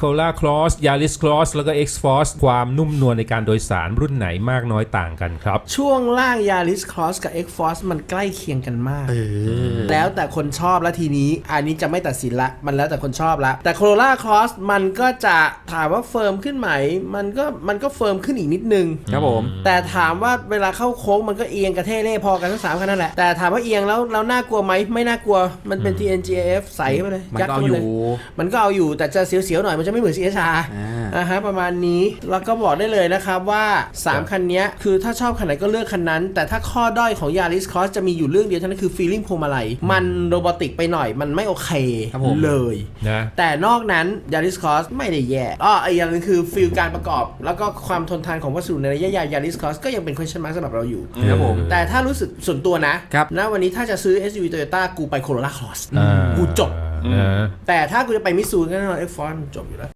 Corolla Cross Yaris Cross แล้วก็ X Force ความนุ่มนวลในการโดยสารรุ่นไหนมากน้อยต่างกันครับ ช่วงล่าง Yaris Cross กับ X Force มันใกล้เคียงกันมาก แล้วแต่คนชอบแล้วทีนี้ อันนี้จะไม่ตัดสินละ มันแล้วแต่คนชอบละ แต่ Corolla Cross มันก็จะถามว่าเฟิร์มขึ้นไหม มันก็มันก็เฟิร์มขึ้นอีกนิดนึง ครับผม แต่ถามว่าเวลาเข้าโค้งมันก็เอียงกระเทเล่พอกันทั้งสามคันนั่นแหละ แต่ถามว่าเอียงแล้วแล้วน่ากลัวไหมไม่น่ากลัว มันเป็น TNGAF ใสเข้าไปเลยมันยัดก็เอาเข้าไปอเลยู่ มันก็เอาอยู่แต่จะเสียวๆหน่อยมันจะไม่เหมือน CHR อ่าอ่าฮะประมาณนี้แล้วก็บอกได้เลยนะครับว่า 3 คันเนี้ยคือถ้าชอบคันไหนก็เลือกคันนั้น แต่ถ้าข้อด้อยของ Yaris Cross จะมีอยู่เรื่องเดียวเท่านั้นคือ feeling พวงมาลัยมันโรบอติกไปหน่อยมันไม่โอเคครับผมเลยนะแต่นอกนั้น Yaris Cross ไม่ได้แย่อ้ออีกอย่างหนึงคือฟีลการประกอบ แล้วก็ความทนทานของวัสดุในระยะยาว Yaris Cross ก็ยังเป็น question mark สำหรับเราอยู่ครับผมแต่ถ้ารู้สึกส่วนตัวนะครับณวันนี้ถ้าจะซื้อ SUV Toyota กูไป Corolla Cross อ่ากูจบนะ แต่ถ้ากูจะไปมิซูก็แน่นอน X Force จบอยู่แล้ว